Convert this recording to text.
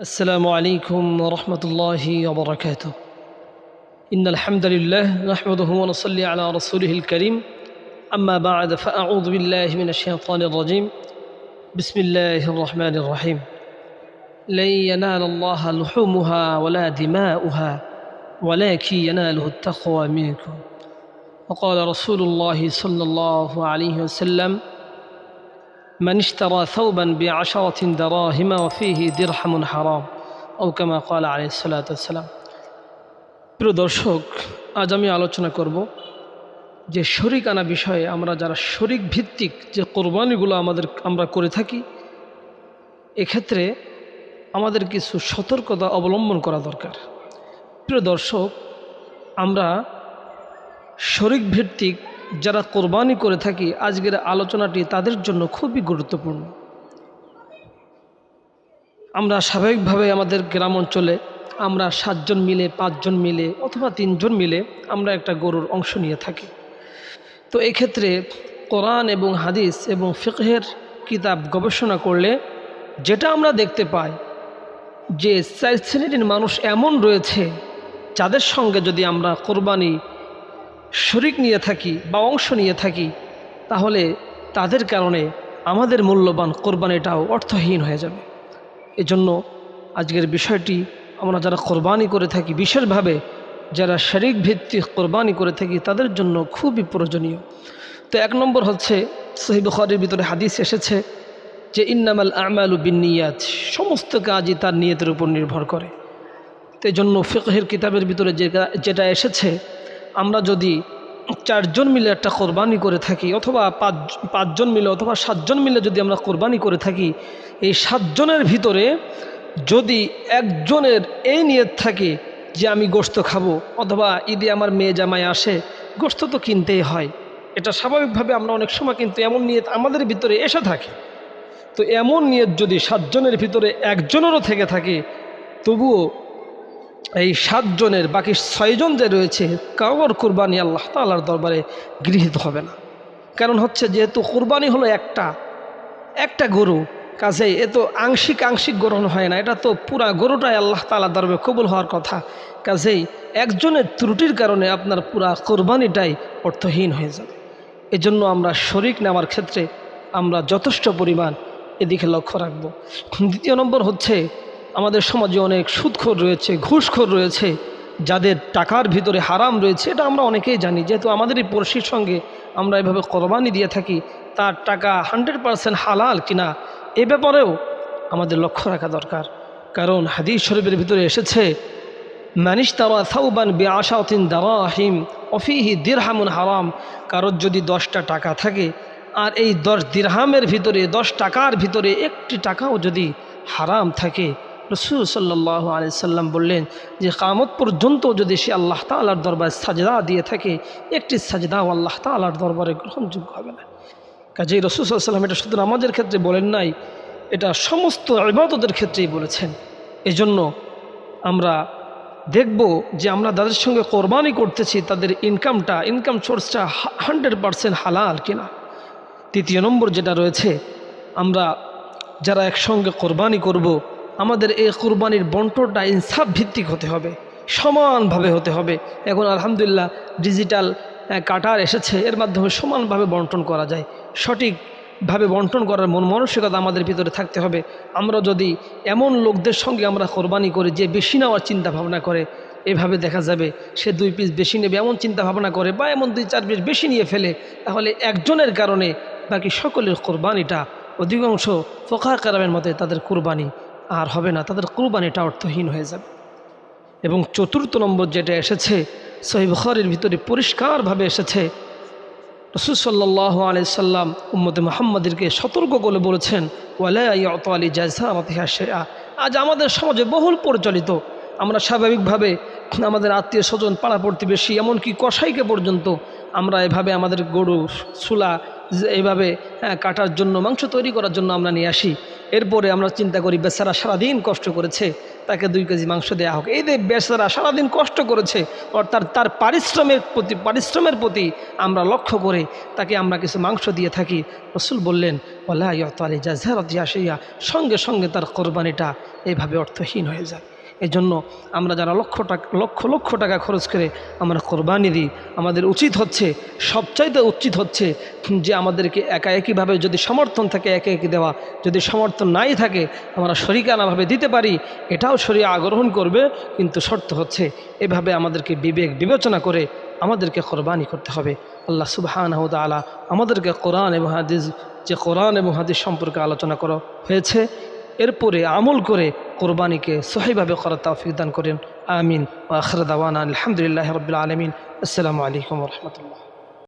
السلام عليكم ورحمة الله وبركاته. إن الحمد لله نحمده ونصلي على رسوله الكريم. أما بعد فأعوذ بالله من الشيطان الرجيم. بسم الله الرحمن الرحيم. لن ينال الله لحومها ولا دماؤها ولكن يناله التقوى منكم. وقال رسول الله صلى الله عليه وسلم من اشترى ثوبا بعشرة دراهم وفيه درهم حرام أو كما قال عليه الصلاة والسلام প্রিয় দর্শক আজ আমি আলোচনা করব যে শরিক আনা বিষয়ে আমরা যারা শরিক ভিত্তিক যে কোরবানিগুলো আমাদের আমরা করে থাকি এক্ষেত্রে আমাদের কিছু সতর্কতা অবলম্বন করা দরকার প্রিয় দর্শক আমরা শরিক ভিত্তিক যারা কোরবানি করে থাকি, আজকের আলোচনাটি তাদের জন্য খুবই গুরুত্বপূর্ণ। আমরা স্বাভাবিকভাবে আমাদের গ্রাম অঞ্চলে আমরা সাতজন মিলে, পাঁচজন মিলে অথবা তিনজন মিলে আমরা একটা গরুর অংশ নিয়ে থাকি। তো এক্ষেত্রে কোরআন এবং হাদিস এবং ফিকহের কিতাব গবেষণা করলে যেটা আমরা দেখতে পাই যে শ্রেণির মানুষ এমন রয়েছে যাদের সঙ্গে যদি আমরা কোরবানি শরিক নিয়ে থাকি বা অংশ নিয়ে থাকি, তাহলে তাদের কারণে আমাদের মূল্যবান কোরবানিটাও অর্থহীন হয়ে যাবে। এজন্য আজকের বিষয়টি আমরা যারা কোরবানি করে থাকি, বিশেষভাবে যারা শরিক ভিত্তিক কোরবানি করে থাকি, তাদের জন্য খুবই প্রয়োজনীয়। তো এক নম্বর হচ্ছে সহি খরের ভিতরে হাদিস এসেছে যে, ইন্নামাল আমালু বিনিয়াত সমস্ত কাজই তার নিয়তের উপর নির্ভর করে। তো জন্য ফিকহের কিতাবের ভিতরে যেটা এসেছে আমরা যদি চারজন মিলে একটা কোরবানি করে থাকি অথবা পাঁচ, পাঁচজন মিলে অথবা সাতজন মিলে যদি আমরা কোরবানি করে থাকি, এই সাতজনের ভিতরে যদি একজনের এই নিয়ত থাকে যে আমি গোস্ত খাব অথবা ঈদে আমার মেয়ে জামাই আসে গোস্ত তো কিনতেই হয়। এটা স্বাভাবিকভাবে আমরা অনেক সময় কিন্তু এমন নিয়ত আমাদের ভিতরে এসে থাকে। তো এমন নিয়ত যদি সাতজনের ভিতরে একজনেরও থেকে থাকে, তবুও এই সাতজনের, বাকি ছয়জন যে রয়েছে কাউর কোরবানি আল্লাহ তাল্লার দরবারে গৃহীত হবে না। কারণ হচ্ছে যেহেতু কোরবানি হলো একটা একটা গরু কাজেই এ তো আংশিক আংশিক গ্রহণ হয় না, এটা তো পুরা গরুটাই আল্লাহ তালা দরবারে কবুল হওয়ার কথা। কাজেই একজনের ত্রুটির কারণে আপনার পুরা কোরবানিটাই অর্থহীন হয়ে যাবে। এজন্য আমরা শরিক নেওয়ার ক্ষেত্রে আমরা যথেষ্ট পরিমাণ এদিকে লক্ষ্য রাখব। দ্বিতীয় নম্বর হচ্ছে আমাদের সমাজে অনেক সুদখোর রয়েছে, ঘুষখোর রয়েছে, যাদের টাকার ভিতরে হারাম রয়েছে, এটা আমরা অনেকেই জানি। যেহেতু আমাদের এই পড়শির সঙ্গে আমরা এভাবে কোরবানি দিয়ে থাকি, তার টাকা হান্ড্রেড পারসেন্ট হালাল কিনা, এ ব্যাপারেও আমাদের লক্ষ্য রাখা দরকার। কারণ হাদিস শরীফের ভিতরে এসেছে মানিস তাওয়া সাউবান বে আশাউদ্দিন দাওয়াহিম অফিহি দিরহামুন হারাম। কারোর যদি দশটা টাকা থাকে, আর এই দশ দিরহামের ভিতরে, দশ টাকার ভিতরে একটি টাকাও যদি হারাম থাকে রসুল সাল্লাহ আলি সাল্লাম বললেন যে, কামত পর্যন্ত যদি সে আল্লাহ তালার দরবারে সাজদা দিয়ে থাকে, একটি সাজদাও আল্লাহ তালার দরবারে গ্রহণযোগ্য হবে না কাজেই রসুল সাল্লাম এটা শুধু নামাজের ক্ষেত্রে বলেন নাই, এটা সমস্ত ইবাদতের ক্ষেত্রেই বলেছেন এজন্য আমরা দেখব যে আমরা যাদের সঙ্গে কোরবানি করতেছি, তাদের ইনকামটা ইনকাম সোর্সটা হান্ড্রেড পারসেন্ট হালাল কিনা তৃতীয় নম্বর যেটা রয়েছে, আমরা যারা একসঙ্গে কোরবানি করব। আমাদের এই কোরবানির বন্টনটা ইনসাফ ভিত্তিক হতে হবে, সমানভাবে হতে হবে। এখন আলহামদুলিল্লাহ ডিজিটাল কাটার এসেছে, এর মাধ্যমে সমানভাবে বন্টন করা যায়। সঠিকভাবে বন্টন করার মন মানসিকতা আমাদের ভিতরে থাকতে হবে। আমরা যদি এমন লোকদের সঙ্গে আমরা কোরবানি করি যে বেশি নেওয়ার চিন্তা ভাবনা করে, এভাবে দেখা যাবে সে দুই পিস বেশি নেবে, এমন চিন্তা ভাবনা করে বা এমন দুই চার পিস বেশি নিয়ে ফেলে, তাহলে একজনের কারণে বাকি সকলের কোরবানিটা অধিকাংশ ফোকা কারামের মতে তাদের কোরবানি আর হবে না, তাদের কোরবানিটা অর্থহীন হয়ে যাবে। এবং চতুর্থ নম্বর যেটা এসেছে সহিবখরের ভিতরে পরিষ্কারভাবে এসেছে রসুলসাল্লাহ আলাইসাল্লাম উম্মদে মোহাম্মদকে সতর্ক করে বলেছেন ওয়ালাইত আলী জাজা আজ আমাদের সমাজে বহুল পরিচালিত, আমরা স্বাভাবিকভাবে আমাদের আত্মীয় স্বজন পাড়া প্রতিবেশী, এমনকি কষাইকে পর্যন্ত আমরা এভাবে আমাদের গরু চুলা এভাবে হ্যাঁ কাটার জন্য, মাংস তৈরি করার জন্য আমরা নিয়ে আসি। এরপরে আমরা চিন্তা করি, বেচারা সারাদিন কষ্ট করেছে, তাকে দুই কেজি মাংস দেওয়া হোক। এই যে বেচারা সারাদিন কষ্ট করেছে, অর্থাৎ তার পারিশ্রমের প্রতি পারিশ্রমের প্রতি আমরা লক্ষ্য করে তাকে আমরা কিছু মাংস দিয়ে থাকি। রসুল বললেন ওলা ইয়তালি জাজারত ইয়াসিয়া সঙ্গে সঙ্গে তার কোরবানিটা এইভাবে অর্থহীন হয়ে যায়। এই জন্য আমরা যারা লক্ষ টাকা, লক্ষ লক্ষ টাকা খরচ করে আমরা কোরবানি দিই, আমাদের উচিত হচ্ছে, সবচাইতে উচিত হচ্ছে যে আমাদেরকে একা একইভাবে যদি সমর্থন থাকে একে একে দেওয়া, যদি সমর্থন নাই থাকে আমরা শরিকানাভাবে দিতে পারি, এটাও শরিয়া আগ্রহণ করবে, কিন্তু শর্ত হচ্ছে এভাবে আমাদেরকে বিবেক বিবেচনা করে আমাদেরকে কোরবানি করতে হবে। আল্লাহ সুবাহান আলা আমাদেরকে কোরআন এবং হাদিস, যে কোরআন এবং হাদিস সম্পর্কে আলোচনা করা হয়েছে, এরপরে আমল করে কোরবানিকে সহিভাবে করার তৌফিক দান করেন আমিন ও আখরদাওয়ান আলহামদুলিল্লাহ রবিল আলমিন আসসালামু আলাইকুম রহমতুল্লাহ